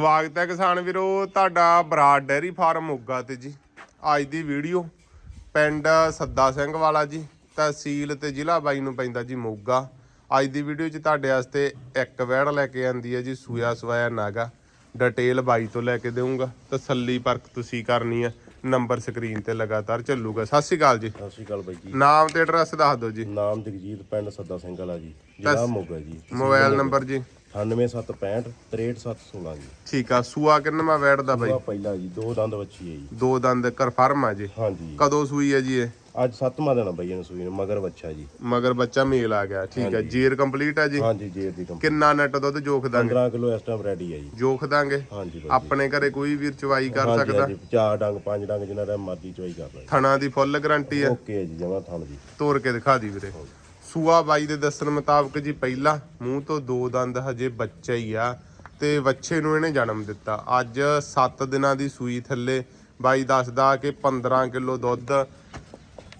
ਸਵਾਗਤ ਹੈ ਕਿਸਾਨ ਵੀਰੋ ਤੁਹਾਡਾ ਬਰਾਡ ਡੈਰੀ ਫਾਰਮ ਮੋਗਾ ਤੇ ਜੀ। ਅੱਜ ਦੀ ਵੀਡੀਓ ਪਿੰਡ ਸੱਦਾ ਸਿੰਘ ਵਾਲਾ ਜੀ ਤਹਿਸੀਲ ਤੇ ਜ਼ਿਲ੍ਹਾ ਬਾਈ ਨੂੰ ਪੈਂਦਾ ਜੀ ਮੋਗਾ। ਅੱਜ ਦੀ ਵੀਡੀਓ 'ਚ ਤੁਹਾਡੇ ਵਾਸਤੇ ਇੱਕ ਵੈੜ ਲੈ ਕੇ ਆਂਦੀ ਹੈ ਜੀ ਸੂਆ ਸਵਾਇਆ ਨਾਗਾ। ਡਿਟੇਲ ਬਾਈ ਤੋਂ ਲੈ ਕੇ ਦੇਵਾਂਗਾ ਤਸੱਲੀ ਪਰਖ ਤੁਸੀਂ ਕਰਨੀ ਹੈ। ਨੰਬਰ ਸਕਰੀਨ ਤੇ ਲਗਾਤਾਰ ਚੱਲੂਗਾ। ਸਤਿ ਸ਼੍ਰੀ ਅਕਾਲ ਜੀ। ਸਤਿ ਸ਼੍ਰੀ ਅਕਾਲ ਬਾਈ ਜੀ। ਨਾਮ ਤੇ ਐਡਰੈਸ ਦੱਸ ਦਿਓ ਜੀ। ਨਾਮ ਜਗਜੀਤ ਪਿੰਡ ਸੱਦਾ ਸਿੰਘ ਵਾਲਾ ਜੀ ਜ਼ਿਲ੍ਹਾ ਮੋਗਾ ਜੀ। ਮੋਬਾਈਲ ਨੰਬਰ ਜੀ? 98765 63716 ਜੀ। ਠੀਕ ਆ ਸੂਆ ਕਿੰਨਵਾ ਵੈੜ ਦਾ ਬਾਈ? ਪਹਿਲਾ ਜੀ ਦੋ ਦੰਦ ਵੱਛੀ ਹੈ ਜੀ। ਦੋ ਦੰਦ ਕਨਫਰਮ ਆ ਜੀ। ਹਾਂਜੀ। ਕਦੋਂ ਸੂਈ ਹੈ ਜੀ ਇਹ? ਅੱਜ ਸੱਤਵਾਂ ਦਿਨ ਆ ਬਾਈ ਇਹਨੂੰ ਸੂਈ ਨੂੰ ਮਗਰ ਵੱਛਾ ਜੀ। ਮਗਰ ਬੱਚਾ ਮੇਲ ਆ ਗਿਆ ਠੀਕ ਹੈ ਜੀਰ ਕੰਪਲੀਟ ਹੈ ਜੀ? ਹਾਂਜੀ ਜੇਰ ਦੀ ਕੰਪਨੀ ਕਿੰਨਾ ਨੈਟ ਦੁੱਧ ਜੋਖ ਦਾਂਗੇ? 15 ਕਿਲੋ ਇਸ ਟਾਈਮ ਰੈਡੀ ਹੈ ਜੀ। ਜੋਖ ਦਾਂਗੇ? ਹਾਂਜੀ ਬਾਈ ਜੀ। ਆਪਣੇ ਘਰੇ ਕੋਈ ਵੀਰ ਚਵਾਈ ਕਰ ਹਾਂਜੀ, ਸਕਦਾ? ਹਾਂਜੀ, ਚਾਰ ਡੰਗ ਪੰਜ ਡੰਗ ਜਿੰਨਾ ਟਾਈਮ ਮਰਜ਼ੀ ਚੋਈ ਕਰ ਲੈ ਥਣਾ ਦੀ ਫੁੱਲ ਗਾਰੰਟੀ ਹੈ ਓਕੇ ਹੈ ਜੀ ਜਮਾ ਥਣ ਜੀ ਤੋੜ ਕੇ ਦਿਖਾ ਦੀ ਵੀਰੇ। ਸੂਆ ਬਾਈ ਦੇ ਦੱਸਣ ਮੁਤਾਬਕ ਜੀ ਪਹਿਲਾ ਮੂੰਹ ਤੋਂ ਦੋ ਦੰਦ ਹਜੇ ਬੱਚਾ ਹੀ ਆ ਤੇ ਬੱਚੇ ਨੂੰ ਇਹਨੇ ਜਨਮ ਦਿੱਤਾ। ਅੱਜ 7 ਦਿਨਾਂ ਦੀ ਸੂਈ ਥੱਲੇ ਬਾਈ ਦੱਸਦਾ ਕਿ 15 ਕਿਲੋ ਦੁੱਧ,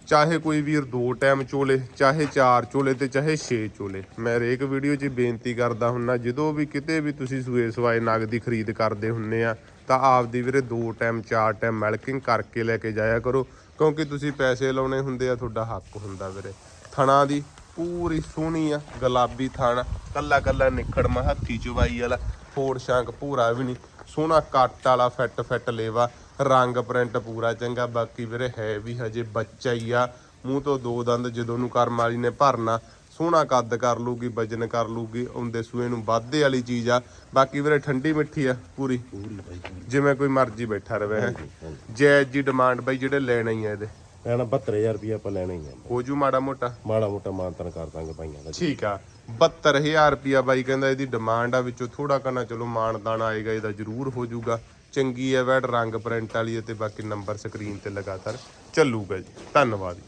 ਚਾਹੇ ਕੋਈ ਵੀਰ ਦੋ ਟਾਈਮ ਚੋਲੇ, ਚਾਹੇ ਚਾਰ ਚੋਲੇ ਤੇ ਚਾਹੇ ਛੇ ਚੋਲੇ। ਮੈਂ ਹਰੇਕ ਵੀਡੀਓ 'ਚ ਬੇਨਤੀ ਕਰਦਾ ਹੁੰਨਾ, ਜਦੋਂ ਵੀ ਕਿਤੇ ਵੀ ਤੁਸੀਂ ਸੂਏ ਸਵਾਏ ਨਗ ਦੀ ਖਰੀਦ ਕਰਦੇ ਹੁੰਨੇ ਆ, ਤਾਂ ਆਪਦੀ ਵੀਰੇ ਦੋ ਟਾਈਮ, ਚਾਰ ਟਾਈਮ ਮਿਲਕਿੰਗ ਕਰਕੇ ਲੈ ਕੇ ਜਾਇਆ ਕਰੋ, ਕਿਉਂਕਿ ਤੁਸੀਂ ਪੈਸੇ ਲਾਉਣੇ ਹੁੰਦੇ ਆ, ਤੁਹਾਡਾ ਹੱਕ ਹੁੰਦਾ ਵੀਰੇ। ਥਣਾ ਦੀ ਪੂਰੀ ਸੋਹਣੀ ਆ ਗੁਲਾਬੀ ਥਣ ਕੱਲਾ ਕੱਲਾ ਨਿਖੜਮਾ ਹੱਥੀ ਚੁਵਾਈ ਵਾਲਾ ਫੋੜ ਸ਼ਾਂਕ ਪੂਰਾ ਵੀ ਨਹੀਂ। ਸੋਹਣਾ ਕੱਟ ਵਾਲਾ ਫਿੱਟ ਫਿੱਟ ਲੇਵਾ ਰੰਗ ਪ੍ਰਿੰਟ ਪੂਰਾ ਚੰਗਾ ਬਾਕੀ ਵੀਰੇ ਹੈ ਵੀ ਹਜੇ ਬੱਚਾ ਹੀ ਆ। ਮੂੰਹ ਤੋਂ ਦੋ ਦੰਦ ਜਦੋਂ ਨੂੰ ਕਰਮ ਵਾਲੀ ਨੇ ਭਰਨਾ ਸੋਹਣਾ ਕੱਦ ਕਰ ਲੂਗੀ ਵਜਨ ਕਰ ਲੂਗੀ ਆਉਂਦੇ ਸੂਏ ਨੂੰ ਵਾਧੇ ਵਾਲੀ ਚੀਜ਼ ਆ। ਬਾਕੀ ਵੀਰੇ ਠੰਡੀ ਮਿੱਠੀ ਆ ਪੂਰੀ। ਜਿਵੇਂ ਕੋਈ ਮਰਜ਼ੀ ਬੈਠਾ ਰਵੇ। ਜੈਜ ਜੀ ਡਿਮਾਂਡ ਬਾਈ ਜਿਹੜੇ ਲੈਣਾ ਹੀ ਆ ਇਹਦੇ। ਕਹਿਣਾ 72000 ਰੁਪਏ ਆਪਾਂ ਲੈਣਾ ਹੀ ਆ। ਹੋ ਜੂ ਮਾੜਾ ਮੋਟਾ। ਮਾੜਾ ਮੋਟਾ ਮਾਨਤਨ ਕਰ ਦਾਂਗੇ ਭਾਈਆਂ ਦਾ। ਠੀਕ ਆ 72000 ਰੁਪਿਆ ਬਾਈ ਕਹਿੰਦਾ ਇਹਦੀ ਡਿਮਾਂਡ ਆ ਵਿੱਚੋਂ ਥੋੜਾ ਕਨਾ ਚਲੋ ਮਾਨਦਾਨ ਆਏਗਾ ਇਹਦਾ ਜ਼ਰੂਰ ਹੋ ਜਾਊਗਾ ਚੰਗੀ ਹੈ ਵੈਡ ਰੰਗ ਪ੍ਰਿੰਟ ਵਾਲੀ ਹੈ ਤੇ ਬਾਕੀ ਨੰਬਰ ਸਕਰੀਨ ਤੇ ਲਗਾਤਾਰ ਚੱਲੂਗਾ ਜੀ। ਧੰਨਵਾਦ